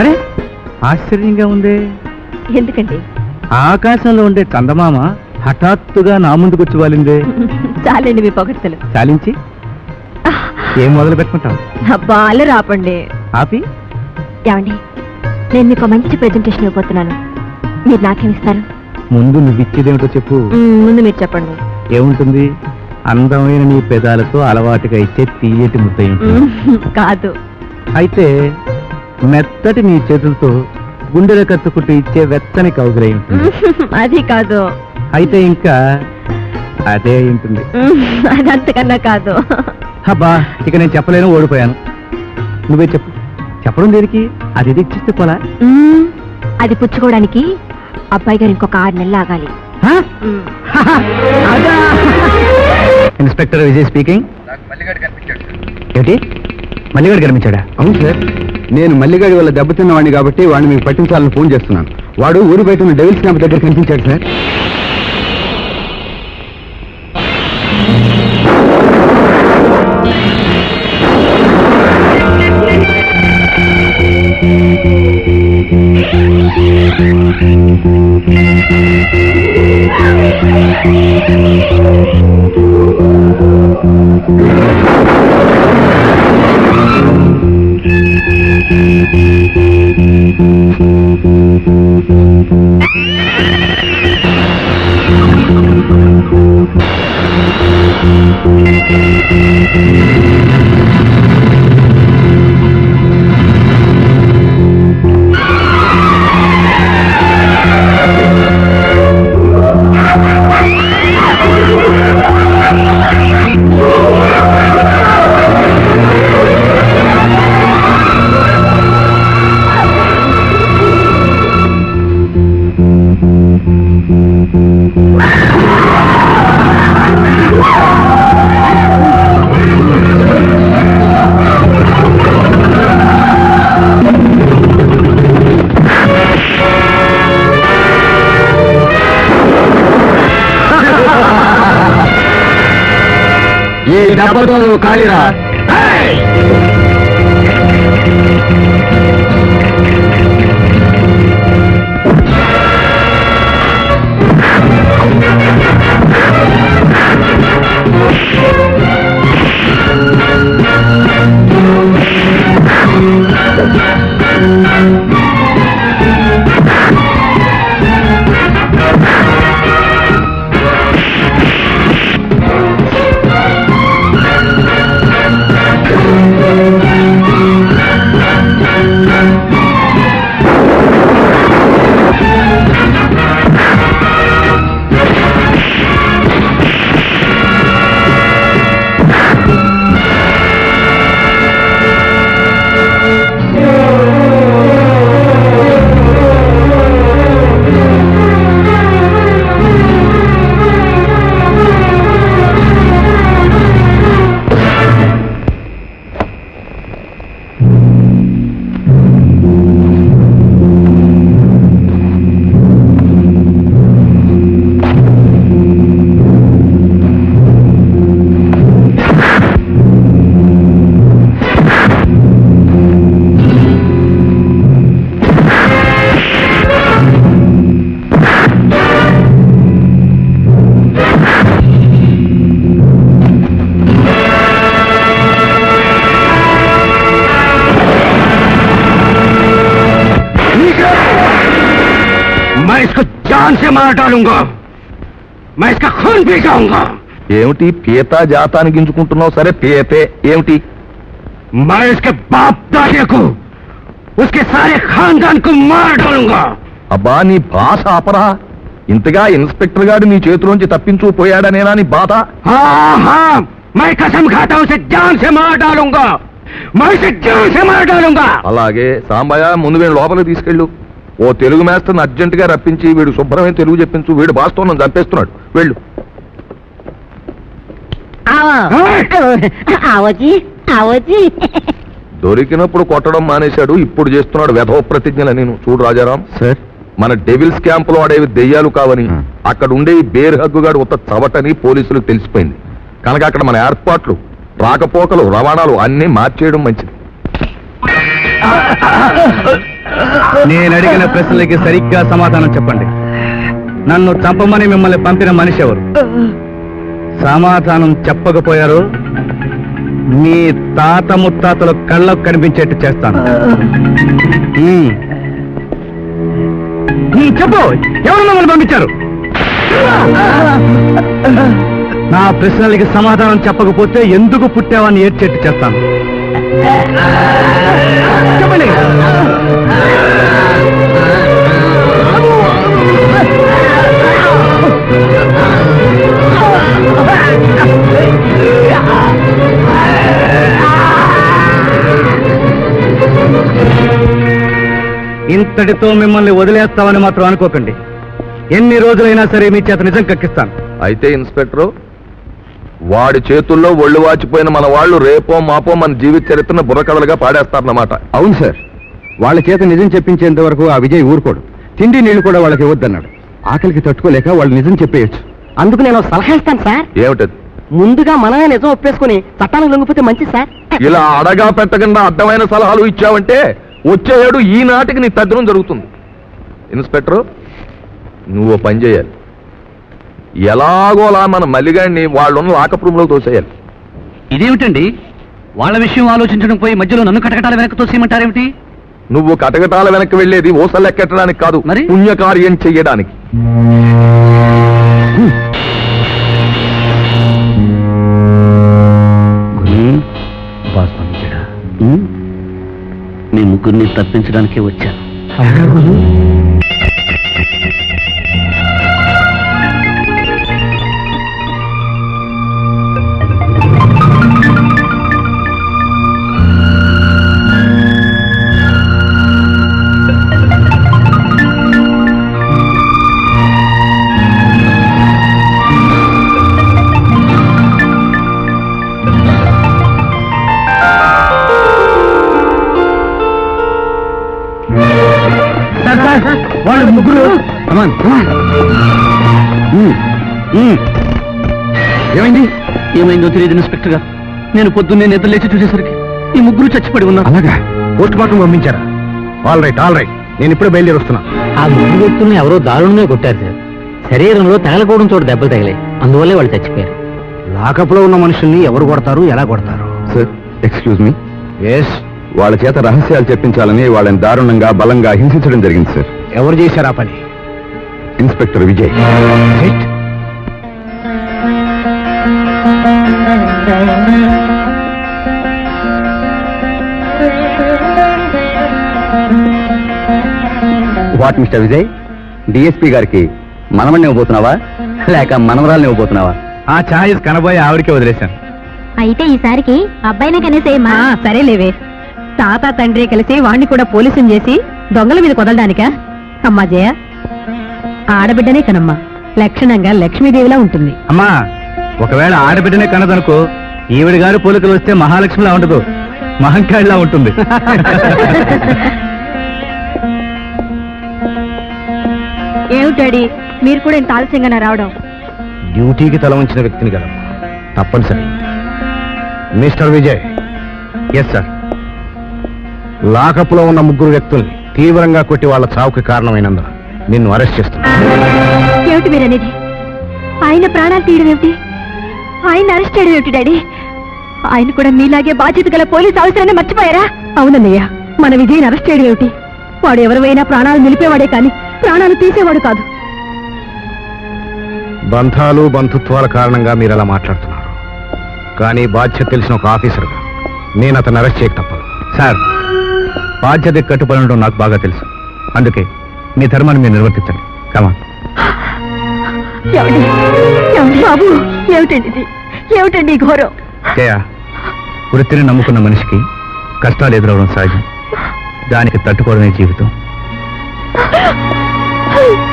అరే ఆశ్చర్యంగా ఉందే. ఎందుకండి? ఆకాశంలో ఉండే చందమామ హఠాత్తుగా నా ముందుకు వచ్చి వాలిందే. చాలండి మీ పొగడ్తలు. చాలించి. ఏం మొదలు పెట్టుకుంటాం బాలు రాపండి ఆపి. ఏమండి నేను మీకు మంచి ప్రెజెంటేషన్ ఇవ్వబోతున్నాను. మీరు నాకేమిస్తారు ముందు నువ్వు ఇచ్చేదేమిటో చెప్పు ముందు మీరు చెప్పండి. ఏముంటుంది? అందమైన నీ పెదాలతో అలవాటుగా ఇచ్చే తీయటి ముద్ద కాదు. అయితే మెత్తటి నీ చేతులతో గుండెల కత్తుకుంటూ ఇచ్చే వెచ్చని కౌగులై ఉంటుంది. మ్మ్, అది కాదు. అయితే ఇంకా అదే ఉంటుంది. మ్మ్, అది అంతకన్నా కాదు. అబ్బా ఇక నేను చెప్పలేను ఓడిపోయాను. నువ్వే చెప్పు. చెప్పడం దేనికి? అది ఇది ఇచ్చిస్తే పోలా? అది పుచ్చుకోవడానికి అబ్బాయి గారు ఇంకొక ఆరు నెలలు ఆగాలి! Inspector Vijay speaking. ఏంటి మల్లిగాడు కనిపించాడా? అవును సార్. నేను మల్లిగాడి వల్ల దెబ్బతిన్నవాడిని కాబట్టి వాడిని మీకు పట్టించాలని ఫోన్ చేస్తున్నాను. వాడు ఊరు బయట ఉన్న డెవిల్స్ క్యాంప్ దగ్గర కనిపించాడు సార్. ఈ డబ్బతో నువ్వు ఖాళీరా इसको जान से मार डालूंगा मैं इसका खून पी जाऊंगा ఏమిటి పీత జాతాన్ని గింజుకుంటున్నావు సరే పీతే ఏమిటి मैं इसके बाप दादे को उसके सारे खानदान को मार डालूंगा అబ్బా నీ భాష అపరా ఇంతగా ఇన్స్పెక్టర్ గారు నీ చేతిలోంచి తప్పించు పోయాడనేనా నీ బాధ हाँ हाँ मैं कसम खाता हूँ उसे जान से मार डालूंगा मैं उसे जान से मार डालूंगा అలాగే సాంబయ్య ముందు వీడు లోపలికి తీసుకెళ్ళు ఓ తెలుగు మేస్తని అర్జెంట్గా రప్పించి వీడు శుభ్రమైన తెలుగు చెప్పించు వీడు భాషతో నన్ను చంపేస్తున్నాడు. వెళ్ళు. ఆవోజీ ఆవోజీ దొరికినప్పుడు కొట్టడం మానేశాడు ఇప్పుడు చేస్తున్నాడు వెధవ ప్రతిజ్ఞలు నేను. చూడు రాజారాం. సార్. మన డెవిల్స్ క్యాంపులో ఆడేవి దెయ్యాలు కావని. అక్కడ ఉండే ఈ బేర్ హగ్గుగాడు ఉత్త చవటని పోలీసులకు తెలిసిపోయింది. కనుక అక్కడ మన ఏర్పాట్లు రాకపోకలు రవాణాలు అన్ని మార్చేయడం మంచిది. నేను అడిగిన ప్రశ్నలకి సరిగ్గా సమాధానం చెప్పండి. నన్ను చంపమని మిమ్మల్ని పంపిన మనిషి ఎవరు? సమాధానం చెప్పకపోయారు. మీ తాత ముత్తాతలు కళ్ళకు కనిపించేట్టు చేస్తాను. చెప్పు ఎవరు మిమ్మల్ని పంపించారు? నా ప్రశ్నలకి సమాధానం చెప్పకపోతే ఎందుకు పుట్టావని ఏడ్చేట్టు చేస్తాను. చెప్పండి. ఇంతటితో మిమ్మల్ని వదిలేస్తామని మాత్రం అనుకోకండి. ఎన్ని రోజులైనా సరే మీ చేత నిజం కక్కిస్తాను. అయితే ఇన్స్పెక్టర్ వాడి చేతుల్లో ఒళ్ళు వాచిపోయిన మన వాళ్ళు రేపో మాపో మన జీవిత చరిత్రను బుర్రకథలుగా పాడేస్తారన్నమాట. అవును సార్. వాళ్ళ చేత నిజం చెప్పించేంత వరకు ఆ విజయ్ ఊరుకోడు. తిండి నీళ్ళు కూడా వాళ్ళకి ఇవ్వద్దన్నాడు. ఆకలికి తట్టుకోలేక వాళ్ళు నిజం చెప్పేయచ్చు. అందుకు నేను ఒక సలహా ఇస్తాను సార్. ఏమిటది? ముందుగా మనమే నిజం ఒప్పేసుకుని చట్టానికి లొంగిపోతే మంచిది సార్. ఇలా అడగా పెట్టకుండా అర్థమైన సలహాలు ఇచ్చావంటే వచ్చే ఏడు ఈనాటికి నీ తగ్గడం జరుగుతుంది. ఇన్స్పెక్టర్ నువ్వు పని చేయాలి. ఎలాగోలా మన మల్లిగాడిని వాళ్ళున్న లాకప్ రూమ్లో తోసేయాలి. ఇదేమిటండి? వాళ్ళ విషయం ఆలోచించడం పోయి మధ్యలో నన్ను కటకటాల వెనక్కి తోసేయమంటారేమిటి? నువ్వు కటకటాల వెనక్కి వెళ్ళేది ఊసలెక్కడానికి కాదు మరి? పుణ్యకార్యం చెయ్యడానికి. మీ ముగ్గురిని తప్పించడానికే వచ్చాను. వాళ్ళు ముగ్గురు. ఏమైంది? ఏమైందో తెలియదు ఇన్స్పెక్టర్ గారు. నేను పొద్దున్నే నిద్ర లేచి చూసేసరికి ఈ ముగ్గురు చచ్చిపడి ఉన్నారు. అలాగా? పోస్ట్ మార్టం పంపించారా? ఆల్ రైట్ ఆల్ రైట్ నేను ఇప్పుడే బయలుదేరి వస్తున్నా. ఆ ముగ్గురు వ్యక్తుల్ని ఎవరో దారుణంగా కొట్టారు సార్. శరీరంలో తగలకూడడం చోట దెబ్బలు తగిలాయి. అందువల్లే వాళ్ళు చచ్చిపోయారు. లాకప్లో ఉన్న మనుషుల్ని ఎవరు కొడతారు ఎలా కొడతారు? సార్ ఎక్స్క్యూజ్ మీ ఎస్ వాళ్ళ చేత రహస్యాలు చెప్పించాలని వాళ్ళని దారుణంగా బలంగా హింసించడం జరిగింది సార్. ఎవరు చేశారు ఆ పని? Inspector Vijay? What mister Vijay DSP గారికి మనమణ్ణి ఇవ్వబోతున్నావా? లేక మనవరాల్ని ఇవ్వబోతున్నావా? ఆ ఛాయిస్ కనబోయి ఆవిడకే వదిలేశాను. అయితే ఈసారికి అబ్బాయినే కనేసేయమ్మా. సరేలేవే. తాత తండ్రి కలిసి వాణ్ణి కూడా పోలీసుని చేసి దొంగల మీద కొదలడానికా? అమ్మా జయ ఆడబిడ్డనే కనమ్మా. లక్షణంగా లక్ష్మీదేవిలా ఉంటుంది. అమ్మా ఒకవేళ ఆడబిడ్డనే కన్నదనుకో ఈవిడ గారు పోలికలు వస్తే మహాలక్ష్మిలా ఉండదు. మహంకాళిలా ఉంటుంది. ఏమిటాడి మీరు కూడా ఇంత ఆలస్యంగా రావడం? డ్యూటీకి తల ఉంచిన వ్యక్తిని కదా తప్పనిసరి. మిస్టర్ విజయ్. ఎస్ సార్ లాకప్లో ఉన్న ముగ్గురు వ్యక్తుల్ని తీవ్రంగా కొట్టి వాళ్ళ చావుకి కారణమైనందున నిన్ను అరెస్ట్ చేస్తున్నా. ఏమిటి మీరనేది ఆయన ప్రాణాలు తీయడం ఏమిటి? ఆయన అరెస్ట్ చేయడం ఏమిటి డాడీ? ఆయన కూడా మీలాగే బాధ్యత గల పోలీసు అవసరాన్ని మర్చిపోయారా? అవునన్నయ్య మన విజయని అరెస్ట్ చేయడం ఏమిటి? వాడు ఎవరివైనా ప్రాణాలు నిలిపేవాడే కాని ప్రాణాలు తీసేవాడు కాదు. బంధాలు బంధుత్వాల కారణంగా మీరు అలా మాట్లాడుతున్నారు. కానీ బాధ్యత తెలిసిన ఒక ఆఫీసర్గా నేను అతను అరెస్ట్ చేయక తప్పదు. సార్ బాధ్యత కట్టుబడి ఉండడం నాకు బాగా తెలుసు. అందుకే మీ ధర్మాన్ని మీరు నిర్వర్తించండి. కమా బాబు? ఏమిటండి ఏమిటండి ఘోరం? జయ వృత్తిని నమ్ముకున్న మనిషికి కష్టాలు ఎదురవడం సహజం. దానికి తట్టుకోవడమే జీవితం.